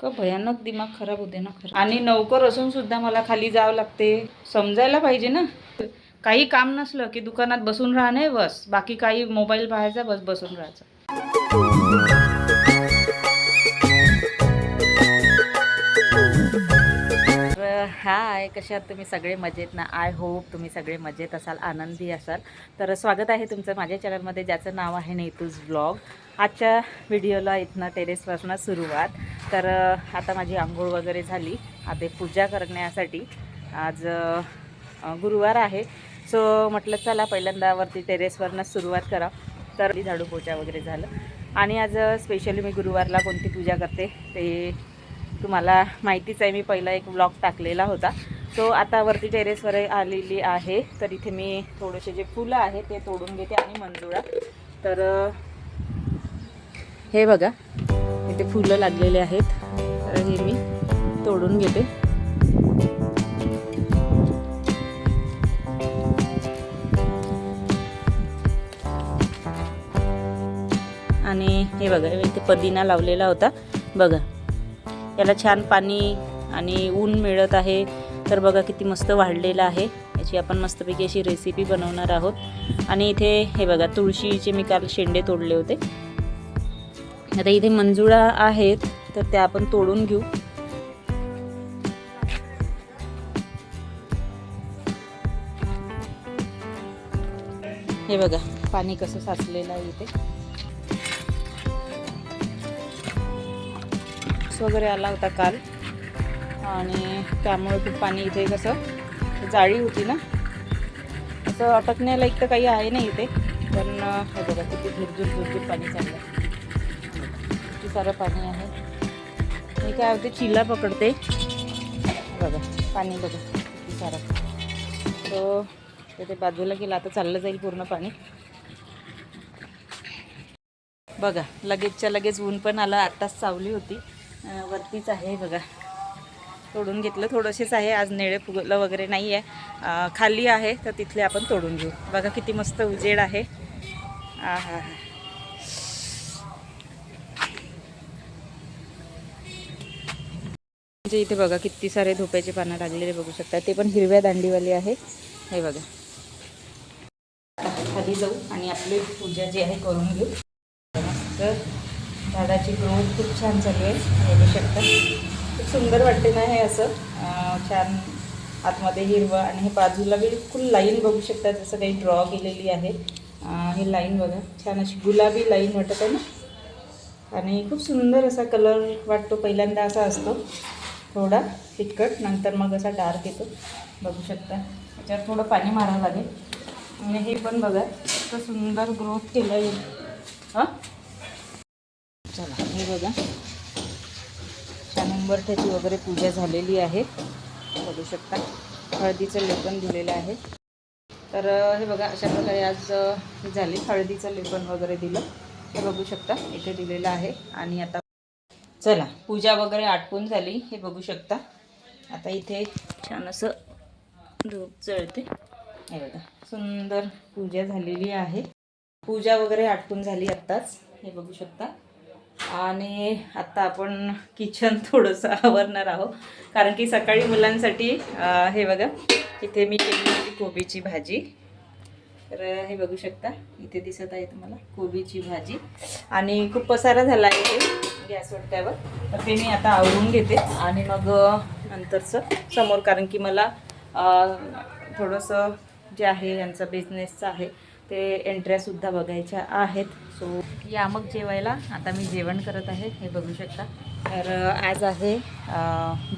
का भयानक दिमाग खराब होते ना खरं. आणि नौकर असून सुद्धा मला खाली जावं लागते. समजायला पाहिजे ना. काही काम नसलं की दुकानात बसून राहणे बस. बाकी काही मोबाईल पाहायचा बस बसून राहायचं. हाय कसे आहात तुम्ही? सगळे मजेत ना? आय होप तुम्ही सगळे मजेत असाल आनंदी असाल. तर स्वागत आहे तुमचं माझ्या चॅनलमध्ये ज्याचं नाव आहे नेतूज ब्लॉग आजच्या व्हिडिओला इथनं टेरेसपासून सुरुवात. तर आता माझी आंघोळ वगैरे झाली. आता पूजा करण्यासाठी आज गुरुवार आहे. सो म्हटलं चला पहिल्यांदा वरती टेरेसवरनं सुरुवात करा. तर झाडू पोचा वगैरे झालं. आणि आज स्पेशली मी गुरुवारला कोणती पूजा करते ते तुम्हाला माहितीच आहे मी पहिला एक ब्लॉग टाकलेला होता. सो आता वरती टेरेसवर आलेली आहे. तर इथे मी थोडेसे जे फुलं आहे ते तोडून घेते आणि मंजुळा. तर हे बघा इथे फुलं लागलेले आहेत. तर हे मी तोडून घेते. आणि हे बघा इथे पदिना लावलेला होता. बघा याला छान पाणी आणि ऊन मिळत आहे. तर बघा किती मस्त वाढलेलं आहे. याची आपण मस्तपैकी अशी रेसिपी बनवणार आहोत. आणि इथे हे बघा तुळशीचे मी काल शेंडे तोडले होते. आता इथे मंजुळा आहेत तर त्या आपण तोडून घेऊ. हे बघा पाणी कसं साचलेलं आहे इथे. पाऊस वगैरे आला होता काल. आणि त्यामुळे खूप पाणी इथे कसं जाळी होती ना. असं अटकण्यालायक तर काही आहे नाही इथे. पण हे बघा किती झुरझुर झुरझुर पाणी चाललं किती सारं पाणी आहे. मी काय होते चिला पकडते. बघा पाणी बघा किती सारं. तो ते बाजूला गेलं आता चाललं जाईल पूर्ण पाणी. बघा लगेचच्या लगेच ऊन पण आलं आत्ताच सावली होती. वरतीच आहे बघा. तोडून घेतलं. थोडंसेच आहे. आज नेळे फुगलं वगैरे नाही आहे. खाली आहे तर तिथले आपण तोडून घेऊ. बघा किती मस्त उजेड आहे. आ हा हा. म्हणजे इथे बघा किती सारे धोप्याचे पानं लागलेले बघू शकता. ते पण हिरव्या दांडीवाले आहे. हे बघा. खाली जाऊ आणि आपली पूजा जी आहे करून घेऊ. मस्त झाडाची ग्रोथ खूप छान चालू आहे बघू शकता. खूप सुंदर वाटते ना हे असं. छान आतमध्ये हिरवं आणि हे बाजूला बिलकुल लाईन बघू शकता जसं काही ड्रॉ केलेली आहे. हे ही लाईन बघा छान अशी गुलाबी लाईन वाटत आहे ना. आणि खूप सुंदर असा कलर वाटतो पहिल्यांदा असा असतो. थोडा फिटकट नंतर मग असा डार्क येतो. बघू शकता. त्याच्यावर थोडं पाणी मारावं लागेल. आणि हे पण बघा इतकं सुंदर ग्रोथ केलं आहे हां? हे बघा. छान उंबरठ्याची वगैरे पूजा झालेली आहे. बघू शकता. हळदीचं लेपन दिलेलं आहे. तर हे बघा अशा प्रकारे आज झाली. हळदीचं लेपन वगैरे दिलं. हे बघू शकता. इथे दिलेलं आहे. आणि आता चला पूजा वगैरे आटपून झाली. हे बघू शकता. आता इथे छान असं धूप चळते हे बघा सुंदर पूजा झालेली आहे. पूजा वगैरे आटपून झाली आत्ताच. हे बघू शकता. आणि आत्ता आपण किचन थोडंसं आवरणार आहोत. कारण की सकाळी मुलांसाठी हे बघा इथे मी केली होती कोबीची भाजी. तर हे बघू शकता इथे दिसत आहे तुम्हाला कोबीची भाजी. आणि खूप पसारा झाला आहे इथे गॅस वटक्यावर तर ते मी आता आवरून घेते. आणि मग नंतरचं समोर कारण की मला थोडंसं जे आहे यांचा बिझनेसचं आहे ते एंट्र्यासुद्धा बघायच्या आहेत. सो या मग जेवायला. आता मी जेवण करत आहे. हे बघू शकता. तर आज आहे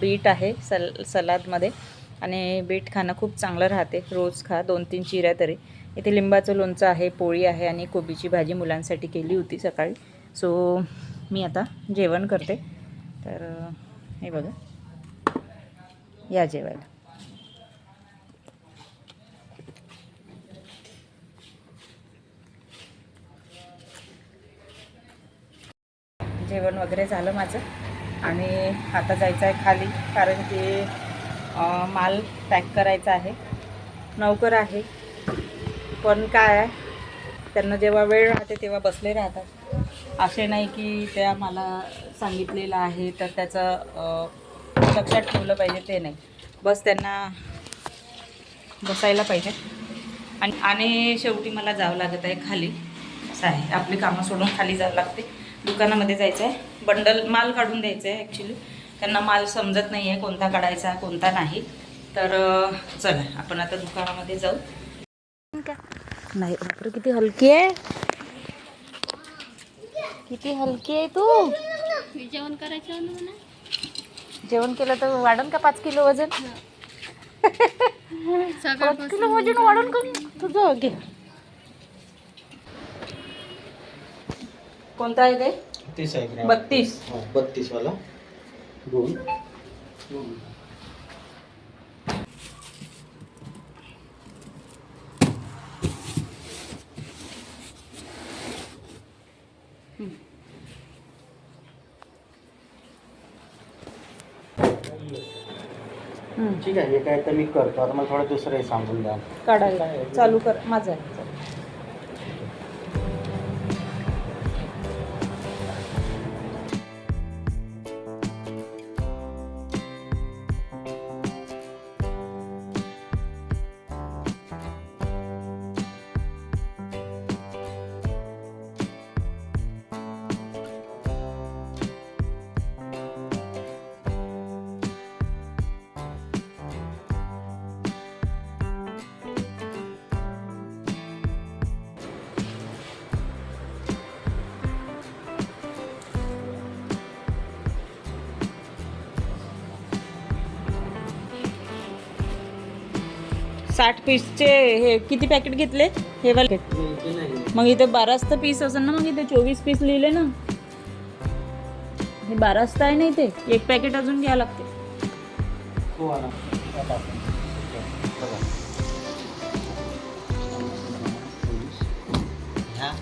बीट आहे सल सलादमध्ये. आणि बीट खाणं खूप चांगलं राहते. रोज खा. दोन तीन चिऱ्या तरी. इथे लिंबाचं लोणचं आहे पोळी आहे आणि कोबीची भाजी मुलांसाठी केली होती सकाळी. सो मी आता जेवण करते. तर हे बघा. या जेवायला. जेवण वगैरे झालं माझं. आणि आता जायचं आहे खाली कारण की माल पॅक करायचा आहे. नौकर आहे. पण काय आहे त्यांना जेव्हा वेळ राहते तेव्हा बसले राहतात. असे नाही की त्या मला सांगितलेलं आहे तर त्याचं लक्षात ठेवलं पाहिजे ते नाही. बस त्यांना बसायला पाहिजे. आणि आणि शेवटी मला जावं लागत आहे खाली. असं आहे आपली कामं सोडून खाली जावं लागते. दुकानामध्ये जायचं आहे बंडल माल काढून द्यायचं आहे ॲक्च्युली त्यांना माल समजत नाही आहे कोणता काढायचा कोणता नाही. तर चला आपण आता दुकानामध्ये जाऊ. नाही बापरे किती हलकी आहे. किती हलकी आहे तू. जेवण करायचं जेवण केलं तर वाढन का पाच किलो वजन? पाच किलो वजन वाढून का? तुझं घे. कोणता आहे ते? तीस आहे ग्रॅम. बत्तीस. हो, बत्तीस वाला दोन ठीक आहे हे काय तर मी करतो. आता मला थोडं दुसरंही सांगून द्या. काढायला. चालू कर. माझं आहे. साठ पीसचे हे किती पॅकेट घेतले? हे वाले. मग इथे बाराच तर पीस असेल ना मग इथे चोवीस पीस लिहिले ना. हे बाराच तर आहे ना इथे. एक पॅकेट अजून घ्यावं लागते. हो हा?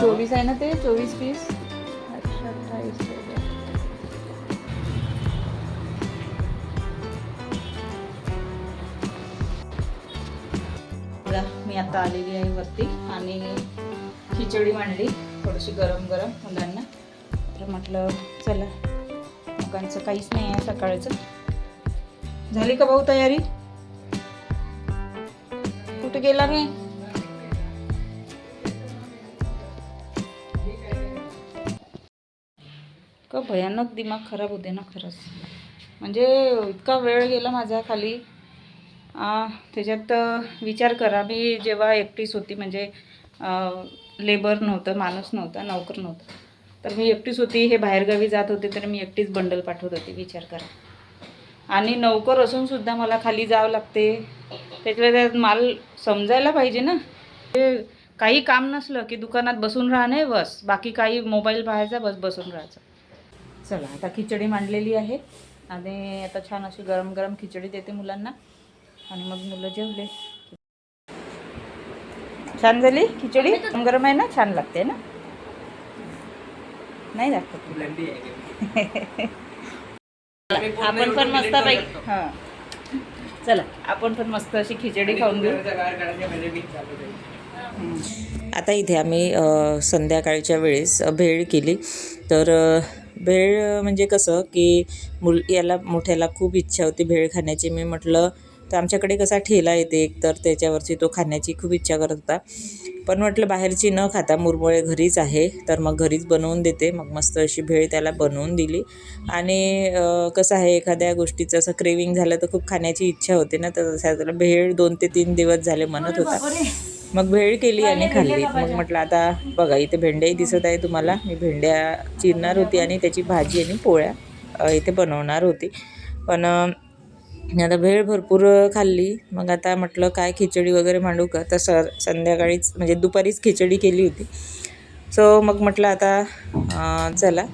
चोवीस आहे ना ते चोवीस पीस बघा, मी आता आलेली आहे वरती आणि खिचडी मांडली थोडीशी गरम गरम मुलांना. तर म्हटलं चला मुगांचं काहीच नाही आहे सकाळचं. झाली का भाऊ तयारी? कुठे गेला मी का भयानक दिमाग खराब होते ना खरंच. म्हणजे इतका वेळ गेला माझा खाली त्याच्यात विचार करा. मी जेव्हा एकटीच होती म्हणजे लेबर नव्हतं माणूस नव्हता नोकर नव्हता तर मी एकटीच होती. हे बाहेरगावी जात होते तर मी एकटीच बंडल पाठवत होते. विचार करा. आणि नोकर असून सुद्धा मला खाली जावं लागते. त्यातल्या त्यात माल समजायला पाहिजे ना. ते काही काम नसलं की दुकानात बसून राहणे बस. बाकी काही मोबाईल पाहायचा बस बसून राहायचं. चला आता खिचडी मांडलेली आहे. आणि आता छान अशी गरम गरम खिचडी देते मुलांना. आणि मग मुलं जेवले. छान झाली खिचडी? गरम आहे ना? छान लागते ना? नाही लागत. आपण पण मस्त पैकी हां. चला आपण पण मस्त अशी खिचडी खाऊन घेऊ. आता इथे आम्ही संध्याकाळच्या वेळेस भेळ केली. तर भेळ म्हणजे कसं की मुल याला मोठ्याला खूप इच्छा होती भेळ खाण्याची. मी म्हटलं तर आमच्याकडे कसा ठेला येते एक तर त्याच्यावरची तो खाण्याची खूप इच्छा करत. होता पण म्हटलं बाहेरची न खाता मुरमुळे घरीच आहे तर मग घरीच बनवून देते. मग मस्त अशी भेळ त्याला बनवून दिली. आणि कसं आहे एखाद्या गोष्टीचं असं क्रेविंग झालं तर खूप खाण्याची इच्छा होते ना तर तसं त्याला भेळ दोन ते तीन दिवस झाले म्हणत होता. मग भेळ केली आणि खाल्ली. मग म्हटलं आता बघा इथे भेंड्याही दिसत आहे तुम्हाला. मी भेंड्या चिरणार होती आणि त्याची भाजी आणि पोळ्या इथे बनवणार होती. पण अ, आता भेळ भरपूर खाल्ली. मग आता म्हटलं काय खिचडी वगैरे मांडू का? तर सर संध्याकाळीच म्हणजे दुपारीच खिचडी केली होती. सो मग म्हटलं आता चला.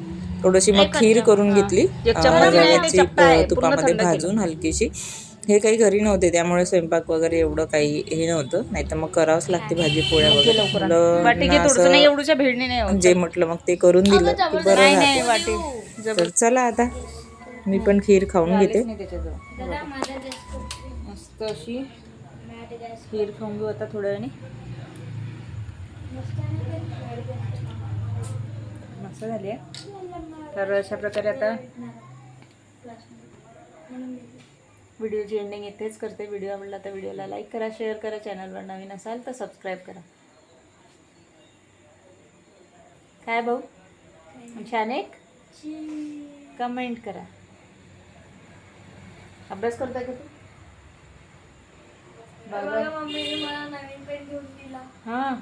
थोडीशी मग खीर करून घेतली. तुपामध्ये. भाजून हलकीशी. हे काही घरी नव्हते त्यामुळे स्वयंपाक वगैरे एवढं काही हे नव्हतं. नाही तर मग करावंच लागते भाजी पोळ्या वगैरे. जे म्हटलं मग ते करून दिलं बरं तर चला आता. मी पण खीर खाऊन घेते. नाही त्याच्याजवळ. मस्त अशी खीर खाऊन घेऊ आता थोड्या वेळाने. मस्त झाली आहे. तर अशा प्रकारे आता व्हिडिओची एंडिंग इथेच करते. व्हिडिओ आवडला तर व्हिडिओला लाईक करा शेअर करा चॅनलवर नवीन असाल तर सबस्क्राईब करा. काय भाऊ? छान एक कमेंट करा. अभ्यास करताय का तू? बाय बाय मम्मीने मला नवीन पेन घेऊन दिला. हां.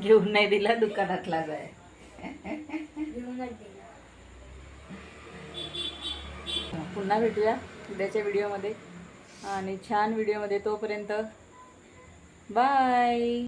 घेऊन नाही दिला दुकानातला जाय. पुन्हा भेटूया उद्याच्या व्हिडिओमध्ये. आणि छान व्हिडिओमध्ये तोपर्यंत. बाय.